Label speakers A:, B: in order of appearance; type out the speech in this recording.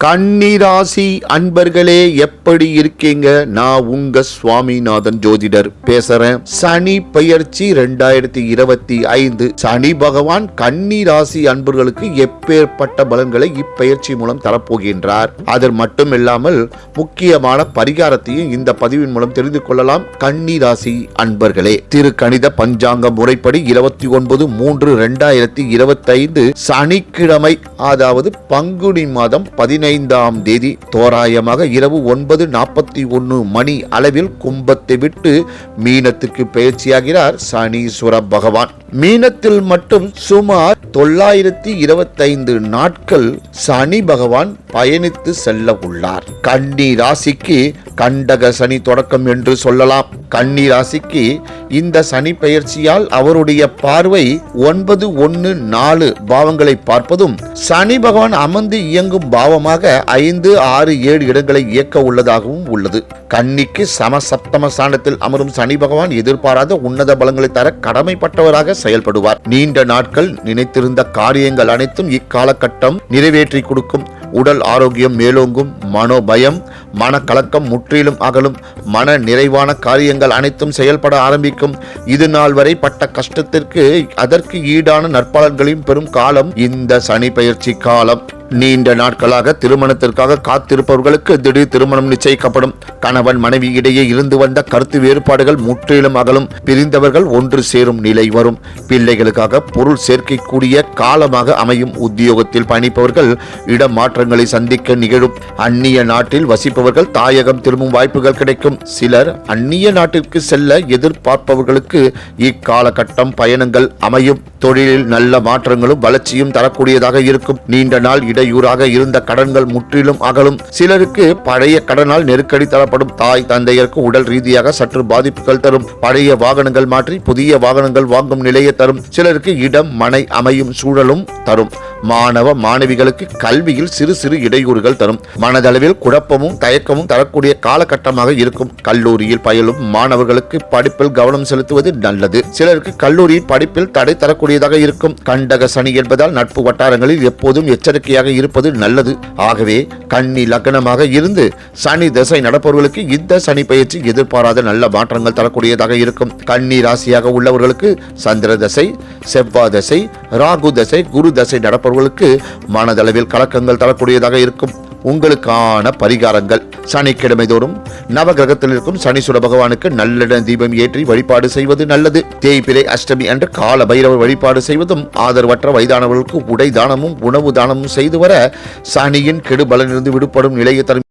A: கன்னிராசி அன்பர்களே எப்படி இருக்கீங்க? நான் உங்க சுவாமிநாதன் ஜோதிடர் பேசுறேன். சனி பெயர்ச்சி ரெண்டாயிரத்தி இருபத்தி ஐந்து. சனி பகவான் கன்னிராசி அன்பர்களுக்கு எப்பேற்பட்ட பலன்களை இப்பெயர்ச்சி மூலம் தரப்போகின்றார். அது மட்டும் இல்லாமல் முக்கியமான பரிகாரத்தையும் இந்த பதிவின் மூலம் தெரிந்து கொள்ளலாம். கன்னிராசி அன்பர்களே திரு கணித பஞ்சாங்க முறைப்படி இருபத்தி ஒன்பது மூன்று ரெண்டாயிரத்தி இருபத்தி ஐந்து சனிக்கிழமை அதாவது பங்குனி மாதம் பதினைந்தாம் தேதி தோராயமாக இரவு ஒன்பது நாற்பத்தி ஒன்று மணி அளவில் கும்பத்தை விட்டு மீனத்திற்கு பயிற்சியாகிறார் சனீஸ்வர பகவான். மீனத்தில் மட்டும் சுமார் தொள்ளாயிரத்தி இருபத்தைந்து நாட்கள் சனி பகவான் பயணித்து செல்ல உள்ளார். கன்னி ராசிக்கு கண்டக சனி தொடக்கம் என்று சொல்லலாம். கன்னி ராசிக்கு இந்த சனி பெயர்ச்சியால் அவருடைய பார்வை ஒன்பது ஒன்று நாலு பாவங்களை பார்ப்பதும் சனி பகவான் அமர்ந்து இயங்கும் பாவமாக ஐந்து ஆறு ஏழு இடங்களை இயக்க உள்ளதாகவும் உள்ளது. கன்னிக்கு சமசப்தம ஸ்தானத்தில் அமரும் சனி பகவான் எதிர்பாராத உன்னத பலங்களை தர கடமைப்பட்டவராக செயல்படுவார். நீண்ட நாட்கள் நினைத்திருந்த காரியங்கள் அனைத்தும் இக்காலகட்டம் நிறைவேற்றி கொடுக்கும். உடல் ஆரோக்கியம் மேலோங்கும் மனோபயம் மனக்கலக்கம் முற்றிலும் அகலும். மன நிறைவான காரியங்கள் அனைத்தும் செயல்பட ஆரம்பிக்கும். இது நாள் வரை பட்ட கஷ்டத்திற்கு அதற்கு ஈடான நற்பலன்களையும் பெறும் காலம் இந்த சனி பயிற்சி காலம். நீண்ட நாட்களாக திருமணத்திற்காக காத்திருப்பவர்களுக்கு திடீர் திருமணம் நிச்சயிக்கப்படும். கணவன் மனைவி இடையே இருந்து வந்த கருத்து வேறுபாடுகள் முற்றிலும் அகலும். பிரிந்தவர்கள் ஒன்று சேரும் நிலை வரும். பிள்ளைகளுக்காக பொருள் சேர்க்கக்கூடிய காலமாக அமையும். உத்தியோகத்தில் பயணிப்பவர்கள் இடமாற்றங்களை சந்திக்க நிகழும். அந்நிய நாட்டில் வசிப்பவர்கள் தாயகம் திரும்பும் வாய்ப்புகள் கிடைக்கும். சிலர் அந்நிய நாட்டிற்கு செல்ல எதிர்பார்ப்பவர்களுக்கு இக்காலகட்டம் பயணங்கள் அமையும். தொழிலில் நல்ல மாற்றங்களும் வளர்ச்சியும் தரக்கூடியதாக இருக்கும். நீண்ட நாள் இடையூறாக இருந்த கடன்கள் முற்றிலும் அகலும். சிலருக்கு பழைய கடனால் நெருக்கடி தரப்படும் தாய் தந்தையருக்கு உடல் ரீதியாக சற்று பாதிப்புகள் தரும். பழைய வாகனங்கள் மாற்றி புதிய வாகனங்கள் வாங்கும் நிலையை தரும். சிலருக்கு இடம் மனை அமையும் சூழலும் தரும். மாணவ மாணவிகளுக்கு கல்வியில் சிறு சிறு இடையூறுகள் தரும். மனதளவில் குழப்பமும் தயக்கமும் தரக்கூடிய காலகட்டமாக இருக்கும். கல்லூரியில் பயிலும் மாணவர்களுக்கு படிப்பில் கவனம் செலுத்துவது நல்லது. சிலருக்கு கல்லூரியில் படிப்பில் தடை தரக்கூடியதாக இருக்கும். கண்டக சனி என்பதால் நட்பு வட்டாரங்களில் எப்போதும் எச்சரிக்கையாக இருப்பது நல்லது. ஆகவே கன்னி லக்னமாக இருந்து சனி திசை நடப்பவர்களுக்கு இந்த சனி பயிற்சி எதிர்பாராத நல்ல மாற்றங்கள் தரக்கூடியதாக இருக்கும். கண்ணி ராசியாக உள்ளவர்களுக்கு சந்திர தசை செவ்வாய் தசை ராகு தசை குரு தசை நடப்பவர்களுக்கு மனதளவில் கலக்கங்கள் தரக்கூடியதாக இருக்கும். உங்களுக்கான பரிகாரங்கள். சனிக்கிழமை தோறும் நவகிரகத்தில் இருக்கும் சனீஸ்வர பகவானுக்கு நல்லெண்ண தீபம் ஏற்றி வழிபாடு செய்வது நல்லது. தேய்பிரை அஷ்டமி அன்று கால பைரவர் வழிபாடு செய்வதும் ஆதரவற்ற வயதானவர்களுக்கு உடை தானமும் உணவு தானமும் செய்து வர சனியின் கெடுபலனிலிருந்து விடுபடும் நிலையை தரும்